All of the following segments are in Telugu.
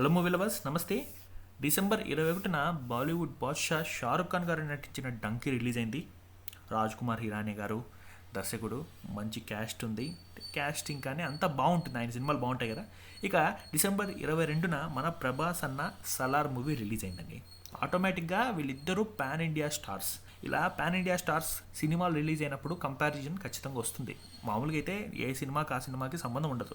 హలో మూవీ లవర్స్ నమస్తే. డిసెంబర్ ఇరవై ఒకటిన బాలీవుడ్ బాద్షా షారుఖ్ ఖాన్ గారు నటించిన డంకి రిలీజ్ అయింది. రాజ్ కుమార్ హిరానీ గారు దర్శకుడు మంచి క్యాస్ట్ ఉంది. క్యాస్టింగ్ కానీ అంతా బాగుంటుంది. ఆయన సినిమాలు బాగుంటాయి కదా. ఇక డిసెంబర్ ఇరవై రెండున మన ప్రభాస్ అన్న సలార్ మూవీ రిలీజ్ అయిందండి. ఆటోమేటిక్గా వీళ్ళిద్దరూ పాన్ ఇండియా స్టార్స్. ఇలా పాన్ ఇండియా స్టార్స్ సినిమాలు రిలీజ్ అయినప్పుడు కంపారిజన్ ఖచ్చితంగా వస్తుంది. మామూలుగా అయితే ఏ సినిమాకి ఆ సినిమాకి సంబంధం ఉండదు.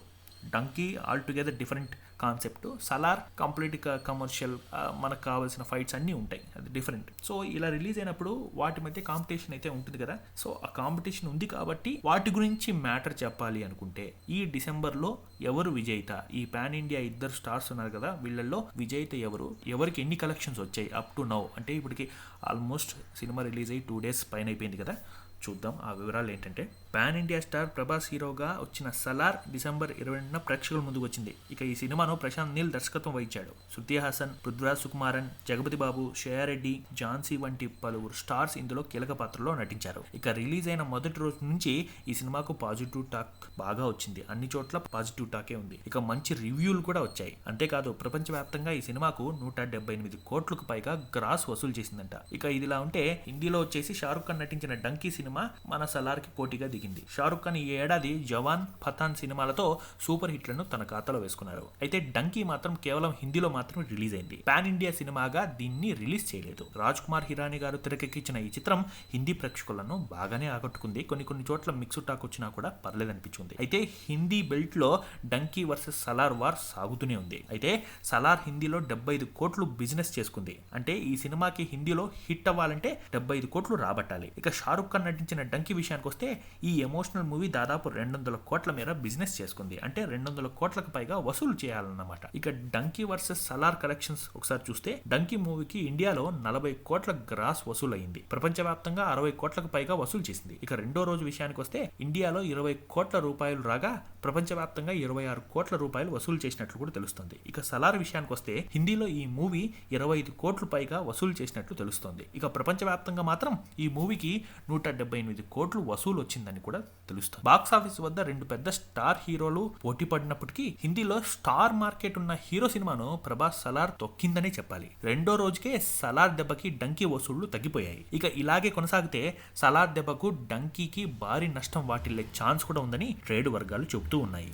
Dunki altogether different concept Salaar complete commercial మనకు కావాల్సిన ఫైట్స్ అన్నీ ఉంటాయి. అది డిఫరెంట్ సో ఇలా రిలీజ్ అయినప్పుడు వాటి మధ్య కాంపిటీషన్ అయితే ఉంటుంది కదా. సో ఆ కాంపిటీషన్ ఉంది కాబట్టి వాటి గురించి మ్యాటర్ చెప్పాలి అనుకుంటే ఈ డిసెంబర్లో ఎవరు విజేత? ఈ పాన్ ఇండియా ఇద్దరు స్టార్స్ ఉన్నారు కదా. వీళ్ళల్లో విజేత ఎవరు? ఎవరికి ఎన్ని కలెక్షన్స్ వచ్చాయి? అప్ టు నౌ అంటే ఇప్పటికి ఆల్మోస్ట్ సినిమా రిలీజ్ అయ్యి టూ డేస్ పైన అయిపోయింది కదా. చూద్దాం. ఆ వివరాలు ఏంటంటే పాన్ ఇండియా స్టార్ ప్రభాస్ హీరోగా వచ్చిన సలార్ డిసెంబర్ ఇరవై రెండున ప్రేక్షకుల ముందుకు వచ్చింది. ఇక ఈ సినిమాను ప్రశాంత్ నీల్ దర్శకత్వం వహించాడు. శృతి హాసన్ పృథ్వరాజ్ సుకుమారన్ జగపతి బాబు శ్రేయారెడ్డి ఝాన్సీ వంటి పలువురు స్టార్స్ ఇందులో కీలక పాత్రలో నటించారు. ఇక రిలీజ్ అయిన మొదటి రోజు నుంచి ఈ సినిమాకు పాజిటివ్ టాక్ బాగా వచ్చింది. అన్ని చోట్ల పాజిటివ్ టాకే ఉంది. ఇక మంచి రివ్యూలు కూడా వచ్చాయి. అంతేకాదు ప్రపంచవ్యాప్తంగా ఈ సినిమాకు నూట డెబ్బై ఎనిమిది కోట్లకు పైగా గ్రాస్ వసూలు చేసిందంట. ఇక ఇదిలా ఉంటే హిందీలో వచ్చేసి షారుఖ్ ఖాన్ నటించిన డంకీ సినిమా మన సలార్కి పోటీగా దిగింది. షారుఖ్ ఖాన్ ఈ ఏడాది జవాన్ పఠాన్ సినిమాలతో సూపర్ హిట్లను తన ఖాతాలో వేసుకున్నారు అయితే డంకీ మాత్రం కేవలం హిందీలో మాత్రం రిలీజ్ అయింది. పాన్ ఇండియా సినిమాగా దీన్ని రిలీజ్ చేయలేదు. రాజ్ కుమార్ హిరానీ గారు తెరకెక్కించిన ఈ చిత్రం హిందీ ప్రేక్షకులను బాగానే ఆకట్టుకుంది. కొన్ని కొన్ని చోట్ల మిక్స్ టాక్ వచ్చినా కూడా పర్లేదు అనిపించింది అయితే హిందీ బెల్ట్లో డంకీ వర్సెస్ సలార్ వార్ సాగుతూనే ఉంది. అయితే సలార్ హిందీలో డెబ్బై ఐదు కోట్లు బిజినెస్ చేసుకుంది. అంటే ఈ సినిమాకి హిందీలో హిట్ అవ్వాలంటే డెబ్బై ఐదు కోట్లు రాబట్టాలి. ఇక షారుఖ్ ఖాన్ నటించిన డంకీ విషయానికి వస్తే ఈ ఎమోషనల్ మూవీ దాదాపు రెండు వందల కోట్ల మేర బిజినెస్ చేసుకుంది. అంటే రెండు వందల కోట్లకు పైగా వసూలు చేయాలన్నమాట. ఇక డంకీ వర్సెస్ సలార్ కలెక్షన్స్ ఒకసారి చూస్తే డంకీ మూవీకి ఇండియాలో నలభై కోట్ల గ్రాస్ వసూలు అయింది ప్రపంచవ్యాప్తంగా అరవై కోట్లకు పైగా వసూలు చేసింది. ఇక రెండో రోజు విషయానికి వస్తే ఇండియాలో ఇరవై కోట్ల రూపాయలు రాగా ప్రపంచవ్యాప్తంగా ఇరవై ఆరు కోట్ల రూపాయలు వసూలు చేసినట్లు కూడా తెలుస్తుంది. ఇక సలార్ విషయానికి వస్తే హిందీలో ఈ మూవీ ఇరవై ఐదు కోట్లు పైగా వసూలు చేసినట్లు తెలుస్తోంది. ఇక ప్రపంచవ్యాప్తంగా మాత్రం ఈ మూవీకి నూట డెబ్బై ఎనిమిది కోట్లు వసూలు వచ్చిందని కూడా తెలుస్తుంది. బాక్స్ ఆఫీస్ వద్ద రెండు పెద్ద స్టార్ హీరోలు పోటీ పడినప్పటికీ హిందీలో స్టార్ మార్కెట్ ఉన్న హీరో సినిమాను ప్రభాస్ సలార్ తొక్కిందనే చెప్పాలి. రెండో రోజుకే సలార్ దెబ్బకి డంకీ వసూళ్ళు తగ్గిపోయాయి. ఇక ఇలాగే కొనసాగితే సలార్ దెబ్బకు డంకీకి భారీ నష్టం వాటిల్లే ఛాన్స్ కూడా ఉందని ట్రేడ్ వర్గాలు చెబుతూ ఉన్నాయి.